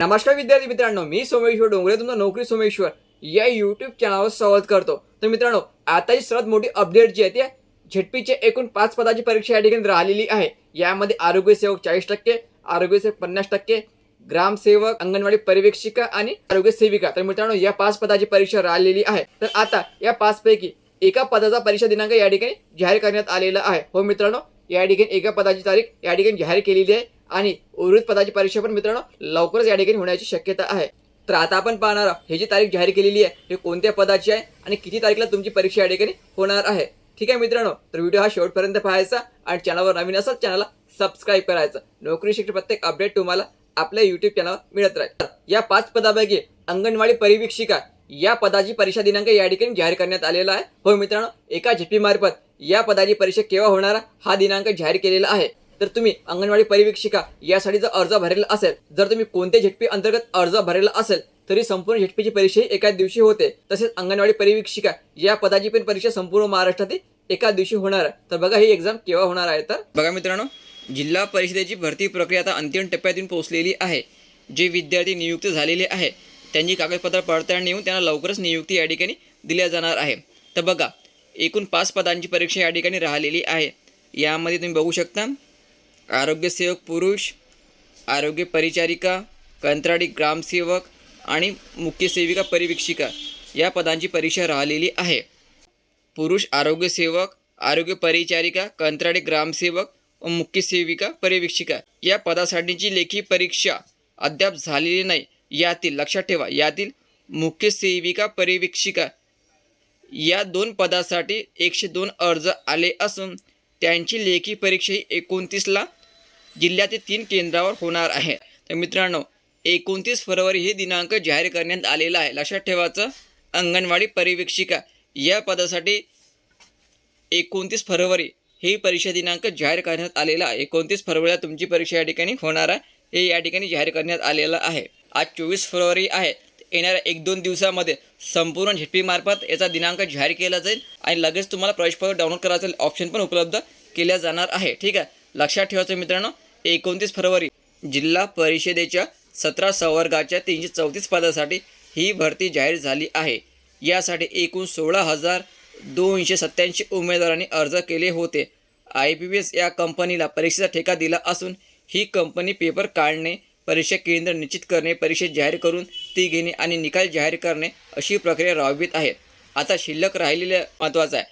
नमस्कार विद्यार्थी मित्रांनो मी सोमेश्वर डोंगरे तुमचा नोकरी सोमेश्वर या यूट्यूब चॅनलवर स्वागत करतो. तर मित्रांनो आताची सर्वात मोठी अपडेट जी आहे ती झेडपीचे एकूण पाच पदाची परीक्षा या ठिकाणी राहिलेली आहे. यामध्ये आरोग्य सेवक चाळीस टक्के आरोग्य सेवक पन्नास टक्के ग्रामसेवक अंगणवाडी पर्यवेक्षिका आणि आरोग्य सेविका. तर मित्रांनो या पाच पदाची परीक्षा राहिलेली आहे. तर आता या पाच पैकी एका पदाचा परीक्षा दिनांक या ठिकाणी जाहीर करण्यात आलेला आहे. हो मित्रांनो या ठिकाणी एका पदाची तारीख या ठिकाणी जाहीर केलेली आहे. आणि उर्वरित पदाची परीक्षा पण मित्रांनो लवकरच या ठिकाणी होण्याची शक्यता आहे. तर आता आपण पाहणार आहोत हे जी तारीख जाहीर केलेली आहे हे कोणत्या पदाची आहे आणि किती तारीखला तुमची परीक्षा या ठिकाणी होणार आहे. ठीक आहे मित्रांनो तर व्हिडिओ हा शेवटपर्यंत पाहायचा आणि चॅनलवर नवीन असाल चॅनलला सबस्क्राईब करायचं. नोकरी शिक्षण प्रत्येक अपडेट तुम्हाला आपल्या युट्यूब चॅनलवर मिळत राहील. या पाच पदापैकी अंगणवाडी परिवीक्षिका या पदाची परीक्षा दिनांक या ठिकाणी जाहीर करण्यात आलेला आहे. हो मित्रांनो एका झेपी मार्फत या पदाची परीक्षा केव्हा होणार हा दिनांक जाहीर केलेला आहे. तर तुम्ही अंगणवाडी परिवीक्षिका यासाठी जर अर्ज भरलेला असेल जर तुम्ही कोणत्या झेडपी अंतर्गत अर्ज भरलेला असेल तरी संपूर्ण झेडपीची परीक्षा एकाच दिवशी होते. तसेच अंगणवाडी परिवीक्षिका या पदाची पण परीक्षा संपूर्ण महाराष्ट्रातील एका दिवशी होणार आहे. तर बघा ही एक्झाम केव्हा होणार आहे तर? बघा मित्रांनो जिल्हा परिषदेची भरती प्रक्रिया आता अंतिम टप्प्यात येऊन पोहोचलेली आहे. जे विद्यार्थी नियुक्त झालेले आहे त्यांची कागदपत्र पडताळणी येऊन त्यांना लवकरच नियुक्ती या ठिकाणी दिल्या जाणार आहे. तर बघा एकूण पाच पदांची परीक्षा या ठिकाणी राहिलेली आहे. यामध्ये तुम्ही बघू शकता आरोग्यसेवक पुरुष आरोग्य परिचारिका कंत्राटी ग्रामसेवक आणि मुख्य सेविका परिवीक्षिका या पदांची परीक्षा राहिलेली आहे. पुरुष आरोग्यसेवक आरोग्य परिचारिका कंत्राटी ग्रामसेवक व मुख्य सेविका परिवीक्षिका या पदासाठीची लेखी परीक्षा अद्याप झालेली नाही. यातील लक्षात ठेवा यातील मुख्य सेविका परिवीक्षिका या दोन पदासाठी एकशे दोन अर्ज आले असून त्यांची लेखी परीक्षा ही एकोणतीसला जिल्ह्यातील तीन केंद्रावर होणार आहे. तर मित्रांनो एकोणतीस फरवरी हे दिनांक जाहीर करण्यात आलेला आहे. लक्षात ठेवायचं अंगणवाडी परिवेक्षिका या पदासाठी एकोणतीस फरवरी ही परीक्षा दिनांक जाहीर करण्यात आलेला आहे. एकोणतीस फरवरीला तुमची परीक्षा या ठिकाणी होणार आहे. हे या ठिकाणी जाहीर करण्यात आलेलं आहे. आज चोवीस फरवरी आहे. येणाऱ्या एक दोन दिवसामध्ये संपूर्ण झेडपीमार्फत याचा दिनांक जाहीर केला जाईल आणि लगेच तुम्हाला प्रवेशपत्र डाउनलोड करायचं ऑप्शन पण उपलब्ध केल्या जाणार आहे. ठीक आहे? लक्षात ठेवायचं मित्रांनो एकोणतीस फरवरी जिल्हा परिषदेच्या सतरा संवर्गाच्या तीनशे चौतीस पदासाठी ही भरती जाहीर झाली आहे. यासाठी एकूण सोळा हजार दोनशे सत्त्याऐंशी उमेदवारांनी अर्ज केले होते. आय पी पी एस या कंपनीला परीक्षेचा ठेका दिला असून ही कंपनी पेपर काढणे परीक्षा केंद्र निश्चित करणे परीक्षा जाहीर करून ती घेणे आणि निकाल जाहीर करणे अशी प्रक्रिया राबवित आहे आता शिल्लक राहिलेल्या महत्त्वाचं आहे.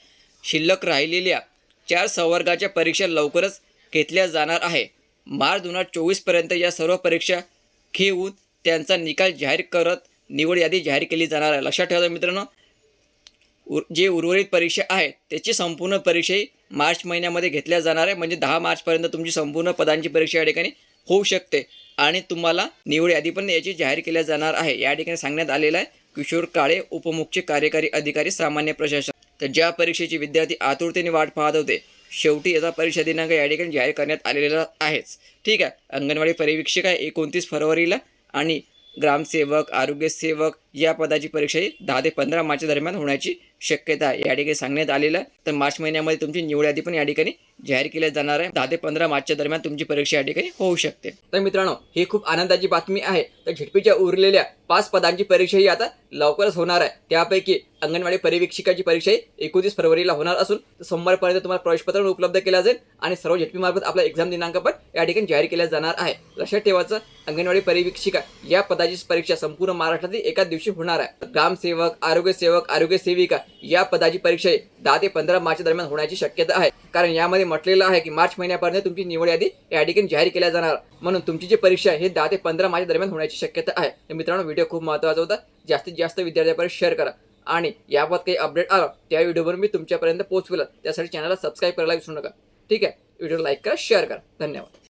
शिल्लक राहिलेल्या चार संवर्गाच्या परीक्षा लवकरच घेतल्या जाणार आहे. मार्च दोन हजार चोवीसपर्यंत या सर्व परीक्षा घेऊन त्यांचा निकाल जाहीर करत निवड यादी जाहीर केली जाणार आहे. लक्षात ठेवा मित्रांनो उर जे उर्वरित परीक्षा आहे त्याची संपूर्ण परीक्षाही मार्च महिन्यामध्ये घेतल्या जाणार आहे. म्हणजे दहा मार्चपर्यंत तुमची संपूर्ण पदांची परीक्षा या ठिकाणी होऊ शकते. आणि तुम्हाला निवड यादी पण याची जाहीर केल्या जाणार आहे. या ठिकाणी सांगण्यात आलेलं आहे किशोर काळे उपमुख्य कार्यकारी अधिकारी सामान्य प्रशासन. तर ज्या परीक्षेची विद्यार्थी आतुरतेने वाट पाहत होते शेवटी याचा परीक्षा दिनांक या ठिकाणी जाहीर करण्यात आलेला आहेच. ठीक आहे. अंगणवाडी परिवीक्षक आहे एकोणतीस फरवरीला आणि ग्रामसेवक आरोग्यसेवक या पदाची परीक्षा ही दहा ते पंधरा मार्च दरम्यान होण्याची शक्यता आहे या ठिकाणी सांगण्यात आलेलं तर मार्च महिन्यामध्ये तुमची निवड यादी पण या ठिकाणी जाहीर केल्या जाणार आहे. दहा ते पंधरा मार्चच्या दरम्यान तुमची परीक्षा या ठिकाणी होऊ शकते. तर मित्रांनो ही खूप आनंदाची बातमी आहे. तर झेडपीच्या उरलेल्या पाच पदांची परीक्षा ही आता लवकरच होणार आहे. त्यापैकी अंगणवाडी परिवीक्षिकाची परीक्षा ही एकोणतीस फरवरीला होणार असून सोमवारपर्यंत तुम्हाला प्रवेशपत्र उपलब्ध केला जाईल आणि सर्व झेटपी मार्फत आपला एक्झाम दिनांक पण या ठिकाणी जाहीर केल्या जाणार आहे. लक्षात ठेवायचं अंगणवाडी परिवीक्षिका या पदाची परीक्षा संपूर्ण महाराष्ट्रातील एकाच दिवशी होणार आहे. ग्रामसेवक आरोग्य सेवक आरोग्य सेविका या पदाची परीक्षा दहा ते पंधरा मार्च दरम्यान होण्याची शक्यता आहे. कारण यामध्ये म्हटलेलं आहे की मार्च महिन्यापर्यंत तुमची निवड यादी या ठिकाणी जाहीर केल्या जाणार. म्हणून तुमची जी परीक्षा आहे ही दहा ते पंधरा मार्च दरम्यान होण्याची शक्यता आहे. तर मित्रांनो व्हिडिओ खूप महत्त्वाचा होता. जास्तीत जास्त विद्यार्थ्यापर्यंत शेअर करा. आणि याबाबत काही अपडेट आलं त्या व्हिडिओवर मी तुमच्यापर्यंत पोहोचवेल. त्यासाठी चॅनलला सबस्क्राईब करायला विसरू नका. ठीक आहे? व्हिडिओ लाईक करा शेअर करा. धन्यवाद.